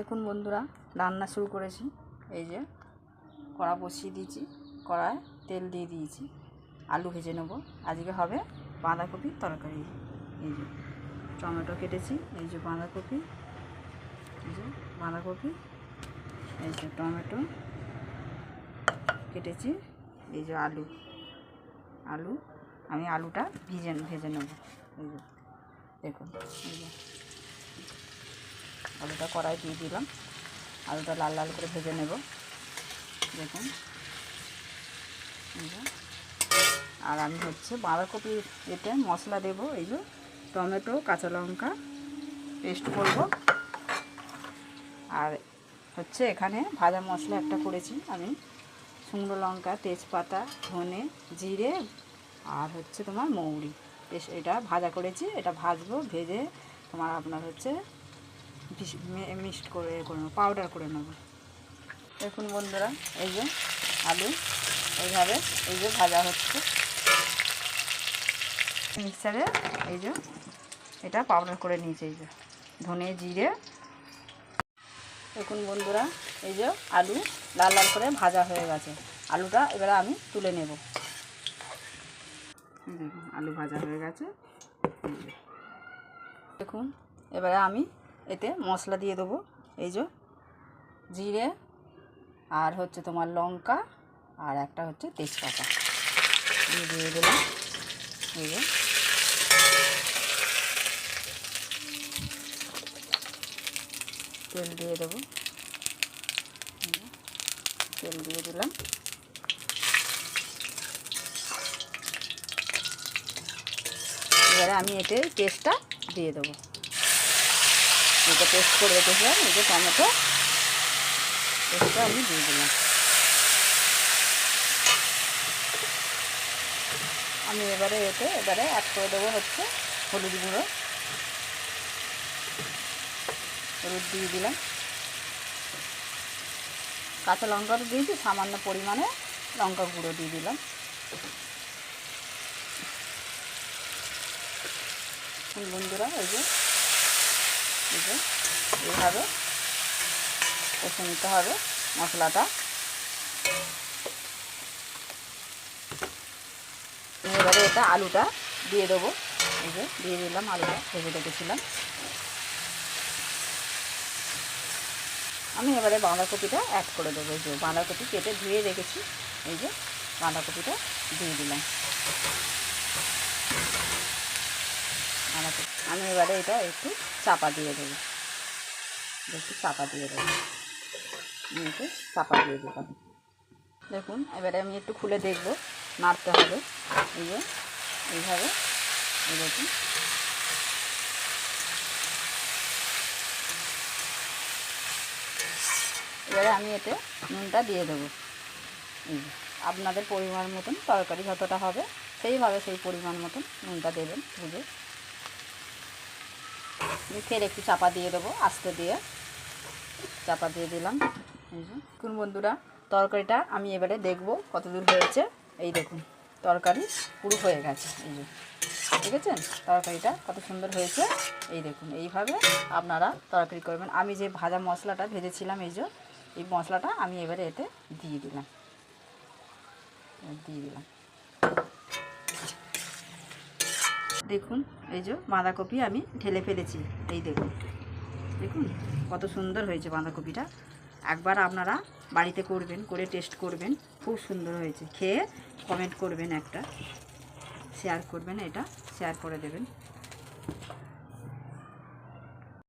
দেখুন বন্ধুরা, রান্না শুরু করেছি। এই যে কড়া বসিয়ে দিয়েছি, কড়ায় তেল দিয়ে দিয়েছি। আলু ভেজে নেব। আজকে হবে বাঁধাকপির তরকারি। এই যে টমেটো কেটেছি, এই যে বাঁধাকপি, এই যে বাঁধাকপি, এই যে টমেটো কেটেছি, এই যে আলু। আলু, আমি আলুটা ভিজে, ভেজে নেব। এই যে দেখুন, এই যে আলুটা কড়াই দিয়ে দিলাম। আলুটা লাল লাল করে ভেজে নেব। দেখুন। আর আমি হচ্ছে বাঁধাকপির এতে মশলা দেব। এই যে টমেটো, কাঁচা লঙ্কা পেস্ট করব। আর হচ্ছে এখানে ভাজা মশলা একটা করেছি আমি। শুকনো লঙ্কা, তেজপাতা, ধনে, জিরে আর হচ্ছে তোমার মৌরি। এটা ভাজা করেছি। এটা ভাজবো, ভেজে তোমার আপনার হচ্ছে মিক্সড করে এ করে নেব পাউডার করে নেব। দেখুন বন্ধুরা, এই যে আলু, এইভাবে, এই যে ভাজা হচ্ছে। মিক্সারে এই যে এটা পাউডার করে নিয়েছে, এই যে ধনে, জিরে। দেখুন বন্ধুরা, এই যে আলু লাল লাল করে ভাজা হয়ে গেছে। আলুটা এবারে আমি তুলে নেব। দেখুন, আলু ভাজা হয়ে গেছে। দেখুন, এবারে আমি এতে মশলা দিয়ে দেবো। এই যে জিরে আর হচ্ছে তোমার লঙ্কা আর একটা হচ্ছে তেজপাতা। দিয়ে দিয়ে দিলাম। এই যে। তেল দিয়ে দেবো। তেল দিয়ে দিলাম। এবারে আমি এতে পেস্টটা দিয়ে দেবো। এটা পেস্ট করে রেখেছিলাম, এই যে টমেটো পেস্টটা আমি দিয়ে দিলাম। আমি এবারে এতে, এবারে অ্যাড করে দেবো হচ্ছে হলুদ গুঁড়ো। হলুদ দিয়ে দিলাম। কাঁচা লঙ্কাটা দিয়েছি, সামান্য পরিমাণে লঙ্কা গুঁড়ো দিয়ে দিলাম। বন্ধুরা, এই যে যে এইভাবে কষে নিতে হবে মশলাটা। এবারে এটা আলুটা দিয়ে দেবো। এই দিয়ে দিলাম আলুটা, ভেজে রেখেছিলাম। আমি এবারে বাঁধাকপিটা অ্যাড করে দেবো। এই যে বাঁধাকপি কেটে ধুয়ে রেখেছি। এই যে বাঁধাকপিটা দিয়ে দিলাম বাঁধাকপি আমি এবারে এটা একটু চাপা দিয়ে দেবো। একটু চাপা দিয়ে দেবো। আমি একটু চাপা দিয়ে দিলাম দেখুন, এবারে আমি একটু খুলে দেখব, নাড়তে হবে। এই যে, এইভাবে, এই দেখুন। এবারে আমি এতে নুনটা দিয়ে দেবো। আপনাদের পরিমাণ মতন তরকারি যতটা হবে, সেইভাবে সেই পরিমাণ মতন নুনটা দেবেন। বুঝে ফের একটু চাপা দিয়ে দেবো, আস্তে দিয়ে। চাপা দিয়ে দিলাম। দেখুন বন্ধুরা, তরকারিটা আমি এবারে দেখব কত দূর হয়েছে। এই দেখুন, তরকারি পুরো হয়ে গেছে। এই যে দেখেছেন তরকারিটা কত সুন্দর হয়েছে। এই দেখুন, এইভাবে আপনারা তরকারি করবেন। আমি যে ভাজা মশলাটা ভেজেছিলাম, এই যে, এই মশলাটা আমি এবারে এতে দিয়ে দিলাম। দিয়ে দিলাম। দেখুন, এই যে বাঁধাকপি আমি ঢেলে ফেলেছি। এই দেখুন দেখুন কত সুন্দর হয়েছে বাঁধাকপিটা। একবার আপনারা বাড়িতে করবেন, করে টেস্ট করবেন, খুব সুন্দর হয়েছে। খেয়ে কমেন্ট করবেন একটা শেয়ার করবেন এটা শেয়ার করে দেবেন।